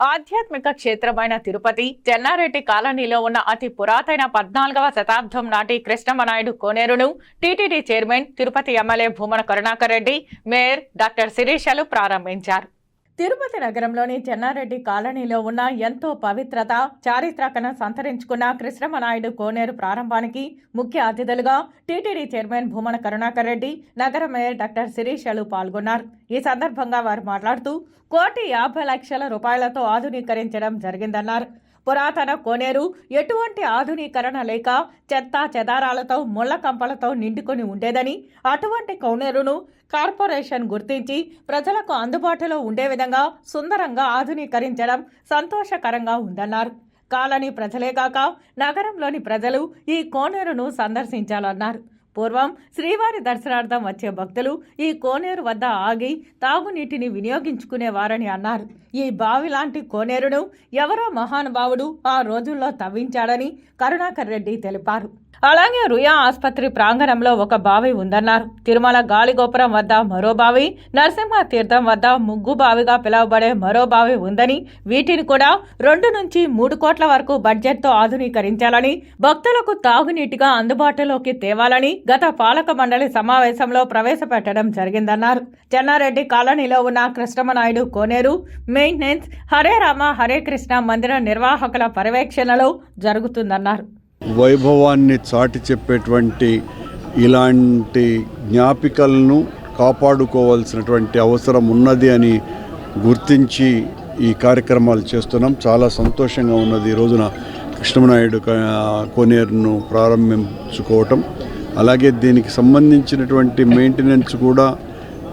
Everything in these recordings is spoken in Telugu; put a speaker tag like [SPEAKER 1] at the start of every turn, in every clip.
[SPEAKER 1] ఆధ్యాత్మిక క్షేత్రమైన తిరుపతి చెన్నారెడ్డి కాలనీలో ఉన్న అతి పురాతన పద్నాలుగవ శతాబ్దం నాటి Krishnamanaidu కోనేరును TTD chairman Tirupati MLA Bhumana Karunakar Reddy mayor doctor శిరీషలు ప్రారంభించారు. తిరుపతి నగరంలోని చెన్నారెడ్డి కాలనీలో ఉన్న ఎంతో పవిత్రత చారిత్రకను సంతరించుకున్న కృష్ణమనాయుడు కోనేరు ప్రారంభానికి ముఖ్య అతిథులుగా టీటీడీ చైర్మన్ భూమన కరుణాకర్ రెడ్డి నగర మేయర్ డాక్టర్ శిరీషలు పాల్గొన్నారు. ఈ సందర్భంగా వారు మాట్లాడుతూ కోటి యాభై లక్షల రూపాయలతో ఆధునీకరించడం జరిగిందన్నారు. పురాతన కోనేరు ఎటువంటి ఆధునీకరణ లేక చెత్త చెదారాలతో ముళ్ళ కంపలతో నిండుకొని ఉండేదని అటువంటి కోనేరును కార్పొరేషన్ గుర్తించి ప్రజలకు అందుబాటులో ఉండే విధంగా సుందరంగా ఆధునీకరించడం సంతోషకరంగా ఉందన్నారు. కాలనీ ప్రజలే కాక నగరంలోని ప్రజలు ఈ కోనేరును సందర్శించాలన్నారు. పూర్వం శ్రీవారి దర్శనార్థం వచ్చే భక్తులు ఈ కోనేరు వద్ద ఆగి తాగునీటిని వినియోగించుకునేవారని అన్నారు. ఈ బావి లాంటి కోనేరును ఎవరో మహానుభావుడు ఆ రోజుల్లో తవ్వించాడని కరుణాకర్ రెడ్డి తెలిపారు. అలాగే రుయా ఆసుపత్రి ప్రాంగణంలో ఒక బావి ఉందన్నారు. తిరుమల గాలిగోపురం వద్ద మరో బావి నరసింహ తీర్థం వద్ద ముగ్గు బావిగా పిలువబడే మరో బావి ఉందని వీటిని కూడా రెండు నుంచి మూడు కోట్ల వరకు బడ్జెట్తో ఆధునీకరించాలని భక్తులకు తాగునీటిగా అందుబాటులోకి తేవాలని గత పాలక మండలి సమావేశంలో ప్రవేశపెట్టడం జరిగిందన్నారు. చెన్నారెడ్డి కాలనీలో ఉన్న కృష్ణమనాయుడు కోనేరు మెయింటెనెన్స్ హరే రామ హరే కృష్ణ మందిర నిర్వాహకుల పర్యవేక్షణలో జరుగుతుందన్నారు.
[SPEAKER 2] వైభవాన్ని చాటి చెప్పేటువంటి ఇలాంటి జ్ఞాపికలను కాపాడుకోవాల్సినటువంటి అవసరం ఉన్నది అని గుర్తించి ఈ కార్యక్రమాలు చేస్తున్నాం. చాలా సంతోషంగా ఉన్నది ఈ రోజున కృష్ణమనాయుడు కోనేరును ప్రారంభించుకోవటం. అలాగే దీనికి సంబంధించినటువంటి మెయింటెనెన్స్ కూడా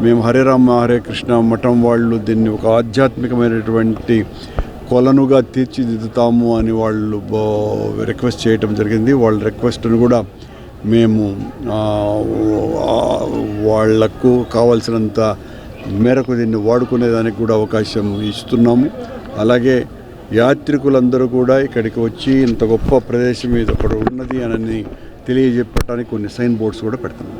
[SPEAKER 2] మేము హరే రామ హరే కృష్ణ మఠం వాళ్ళు దీన్ని ఒక ఆధ్యాత్మికమైనటువంటి కొలనుగా తీర్చిదిద్దుతాము అని వాళ్ళు రిక్వెస్ట్ చేయటం జరిగింది. వాళ్ళ రిక్వెస్ట్ను కూడా మేము వాళ్ళకు కావాల్సినంత మేరకు దీన్ని వాడుకునేదానికి కూడా అవకాశం ఇస్తున్నాము. అలాగే యాత్రికులందరూ కూడా ఇక్కడికి వచ్చి ఇంత గొప్ప ప్రదేశం ఇది ఒకటి ఉన్నది అని తెలియజెప్పడానికి కొన్ని సైన్ బోర్డ్స్ కూడా పెడుతున్నాం